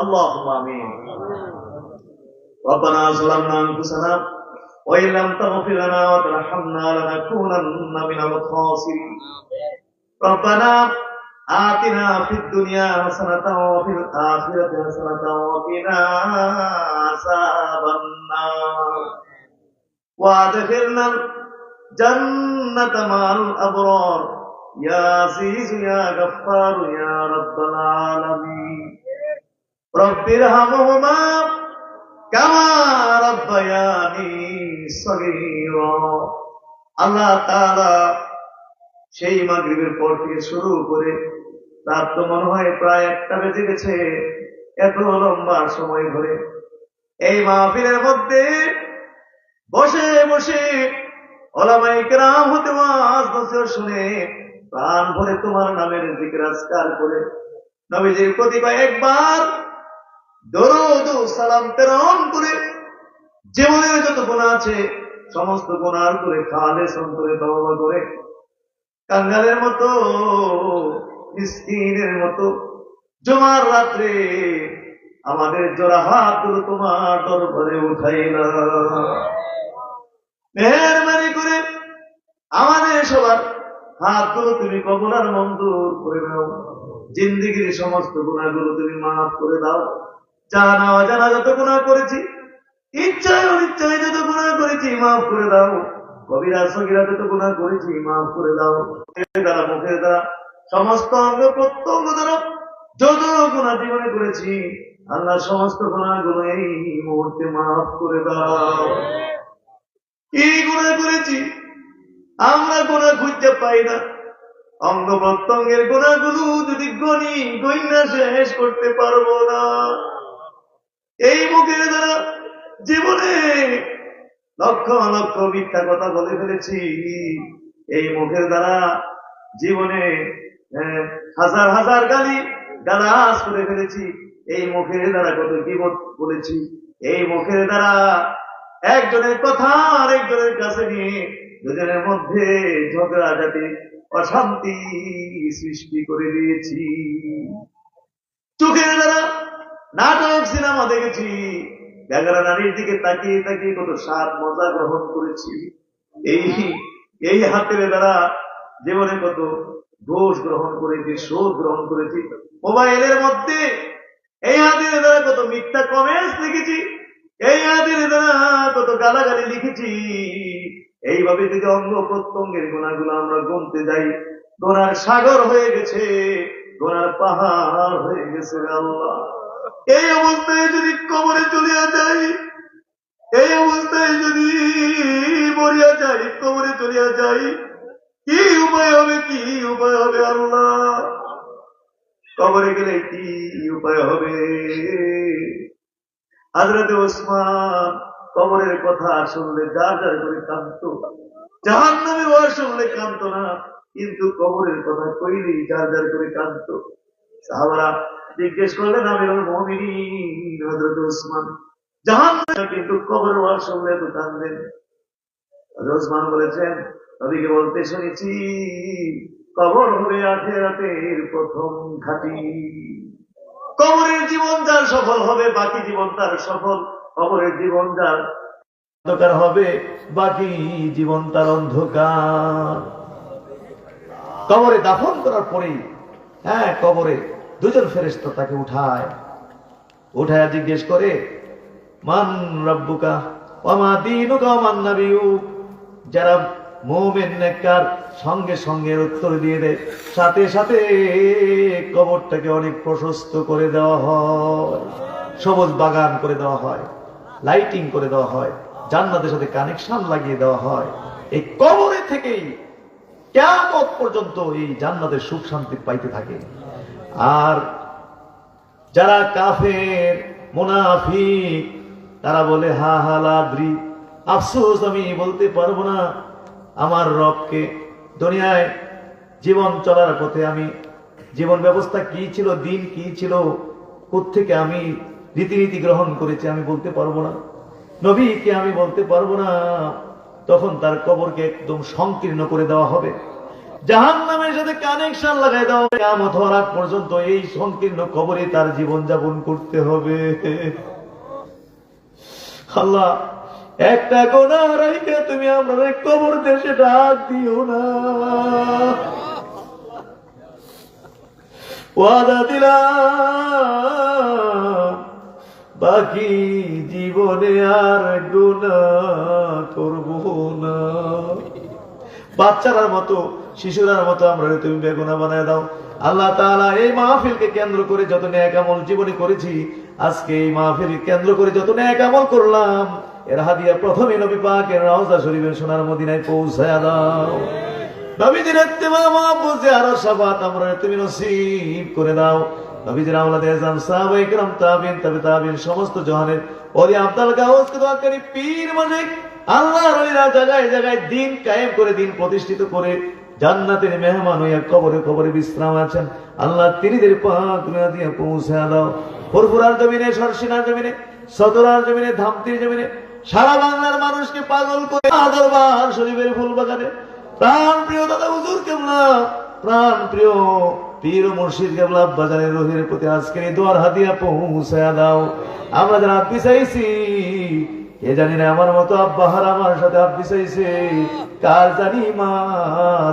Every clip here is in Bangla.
اللهم آمين ربنا ظلمنا أنفسنا وإن لم تغفر لنا وترحمنا لنكونن من الخاسرين ربنا آتنا في الدنيا حسنة وفي الآخرة حسنة وقنا عذاب النار وادخلنا الجنة مع الأبرار يا عزيز يا غفار يا رب العالمين রব্বির কামা রব্বায়ানি সগীরা। আল্লাহ তাআলা সেই মাগরিবের পর থেকে শুরু করে রাত তো মনে হয় প্রায় একটা বেজে গেছে, এত লম্বা সময় ধরে এই মাহফিলের মধ্যে বসে বসে ওলামাই কেরাম হতে শুনে প্রাণ ভরে তোমার নামের দিকে রাজকার করে নবীজির প্রতিভা একবার দরুদ সালাম প্রেরণ করে জীবনের যত গুণা আছে, সমস্ত গুণার করে খালে সন্তরে তওবা করে। কাঙ্গালের মতো, মিসকিনের মতো, জমার রাত্রে আমাদের জোড়া হাত তোমার দরবারে উঠাইলা করে আমাদের সবার হাতগুলো তুমি কবলার মঞ্জুর করে দাও জিন্দিগির সমস্ত গুণাগুলো তুমি মাফ করে দাও। জানা অজানা যত গুণা করেছি, ইচ্ছায় অনিচ্ছায় যত গুণা করেছি, মাফ করে দাও। কবিরা সগিরা যত গুণা করেছি, মাফ করে দাও। দ্বারা, মুখের দ্বারা, সমস্ত অঙ্গ প্রত্যঙ্গ দ্বারা যত গুণা জীবনে করেছি, আল্লাহ সমস্ত গুণাগুলো এই মুহূর্তে মাফ করে দাও। কি গুণা করেছি, আমরা গুণা খুঁজতে পাই না। অঙ্গ প্রত্যঙ্গের গুণাগুলো যদি গণি গইনা শেষ করতে পারব না। এই মুখের দ্বারা জীবনে লক্ষ লক্ষ মিথ্যা কথা বলে ফেলেছি। এই মুখের দ্বারা জীবনে হাজার হাজার গালি গালাস করে ফেলেছি। এই মুখের দ্বারা কত বিপদ বলেছি। এই মুখের দ্বারা একজনের কথা আরেকজনের কাছে নিয়ে দুজনের মধ্যে ঝগড়া যাতে অশান্তি সৃষ্টি করে দিয়েছি। চোখের দ্বারা নাটক, সিনেমা দেখেছি। বেগারা নারীর দিকে তাকিয়ে তাকিয়ে কত স্বাদ, মজা গ্রহণ করেছি। এই এই হাতের দ্বারা জীবনে কত দোষ গ্রহণ করেছি শোধ গ্রহণ করেছি। মোবাইলের মধ্যে এই হাতের দ্বারা কত মিথ্যা কমেন্টস লিখেছি। এই হাতের দ্বারা কত গালাগালি লিখেছি। এইভাবে যদি অঙ্গ প্রত্যঙ্গের গোনাগুলো আমরা গুনতে যাই গোনার সাগর হয়ে গেছে গোনার পাহাড় হয়ে গেছে আল্লাহ। এই অবস্থায় যদি কবরে চলিয়া যাই এই অবস্থায় যদি মরিয়া যাই, কবরে চলিয়া যাই কি উপায় হবে, কি উপায় হবে আল্লাহ? কবরে গেলে কি উপায় হবে? হাজরতে ওসমান কবরের কথা শুনলে যা যার করে কাঁদতো জাহান নামে শুনলে কাঁদতো না, কিন্তু কবরের কথা কইলেই যার যার করে কাঁদতো। সাহাবারা জিজ্ঞেস করলেন, আমি মমিনী হজরত ওসমান। জাহান নামে কিন্তু কবর ওয়াজ শুনলে তো কাঁদলেন হযরত ওসমান বলেছেন, নবীকে বলতে শুনেছি, কবর হবে প্রথম কবরের জীবন যার সফল হবে, বাকি জীবন তার সফল। কবরের জীবন যার অন্ধকার হবে, বাকি জীবন তার অন্ধকার। কবরে দাফন করার পরেই হ্যাঁ কবরে দুজন ফেরেস্তা তাকে উঠায়। উঠায় জিজ্ঞেস করে, মান রব্বুকা? ওমান নাবিয়ুক? যারা মোমেন সঙ্গে সঙ্গে উত্তর দিয়ে দেয়, সাথে সাথে কবরটাকে অনেক প্রশস্ত করে দেওয়া হয়। সবুজ বাগান করে দেওয়া হয়, লাইটিং করে দেওয়া হয়, জান্নাতের সাথে কানেকশন লাগিয়ে দেওয়া হয়। এই কবরে থেকেই কেমন পর্যন্ত এই জান্নাতের সুখ শান্তি পাইতে থাকে। আর যারা কাফের, মুনাফিক, তারা বলে, হা হা, লাদ্রি, আফসোস, আমি বলতে পারব না। আমার রবকে দুনিয়ায় জীবন চলার পথে আমি, জীবন ব্যবস্থা কি ছিল, দিন কি ছিল থেকে আমি রীতিনীতি গ্রহণ করেছি, আমি বলতে পারব না। নবীকে আমি বলতে পারব না। তখন তার কবরকে একদম সংকীর্ণ করে দেওয়া হবে। জাহান নামের সাথে কানেকশন লাগাই দাও। কামত হওয়ার আগ পর্যন্ত এই সংকীর্ণ কবরে তার জীবন যাপন করতে হবে। আল্লাহ, একটা গোনা রাইকে তুমি আমরা কবর দেশে ডাক দিও না। ওয়াদা দিলাম, বাকি জীবনে আর গুণা করব না। বাচ্চারার মতো শিশুরার মতো আমরা তুমি বেগুনা বানায় দাও, আল্লাহ তাআলা এই মাহফিলকে কেন্দ্র করে যত ন্যাক জীবনে করেছি, আজকে এই মাহফিল কেন্দ্র করে যত ন্যাক করলাম, এর হাদিয়া প্রথমে নবী পাকের রওজা শরীফের সোনার মদিনায় পৌঁছায় দাও। নবীজির ইত্তেমা জিয়ারত শাফাত আমরা তুমি নসিব করে দাও। ইকরাম, তাবিন, তবে তাবিন, সমস্ত জাহানের আব্দুল পীর মালিক আল্লাহর ওলিরা জায়গায় জায়গায় দিন কায়েম করে দিন প্রতিষ্ঠিত করে জান্নাতের মেহমান হইয়া কবরে কবরে বিশ্রাম আছেন। আল্লাহ পাক দিয়া পৌঁছে দাও। ফুরফুরার জমিনে, সরসিনার জমিনে, সদরার জমিনে, ধামতির জমিনে সারা বাংলার মানুষকে পাগল করে দরবার শরীফের ফুল বাগানে প্রাণ প্রিয় দাদা হুজুর কেমলা? প্রাণ প্রিয় পীর মুর্শিদ কেবলা বাজারের রোহের প্রতি আজকের এই দোয়ার হাতিয়া পৌঁছায়া দাও। আমরা যারা চাইছি এ জানি না, আমার মতো আমার সাথে আব্বি চাইছে। কার জানি মা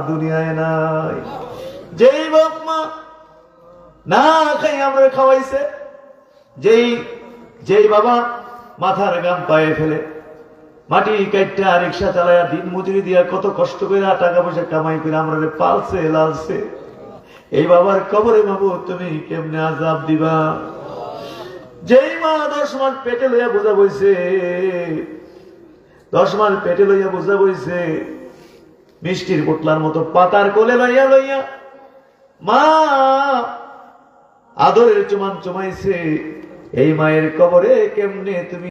দুনিয়ায় নাই। যেই বাপ মা না খাই আমরা খাওয়াইছে, যেই যেই বাবা মাথার গাম পায়ে ফেলে, মাটি কাইটা রিক্সা চালায়া দিন মজুরি দিয়া কত কষ্ট করে টাকা পয়সা কামাই করে আমরা পালছে, লালছে। এই বাবার কবরে বাবু, তুমি কেমনে আজাব দিবা? যেই মা দশ মাস পেটে লইয়া বোঝা বইছে, দশ মাস পেটে লইয়া বোঝা বইছে বৃষ্টির পোটলার মতো পাতার কোলে লইয়া লইয়া মা আদরের চুমান চুমাইছে, এই মায়ের কবরে কেমনে তুমি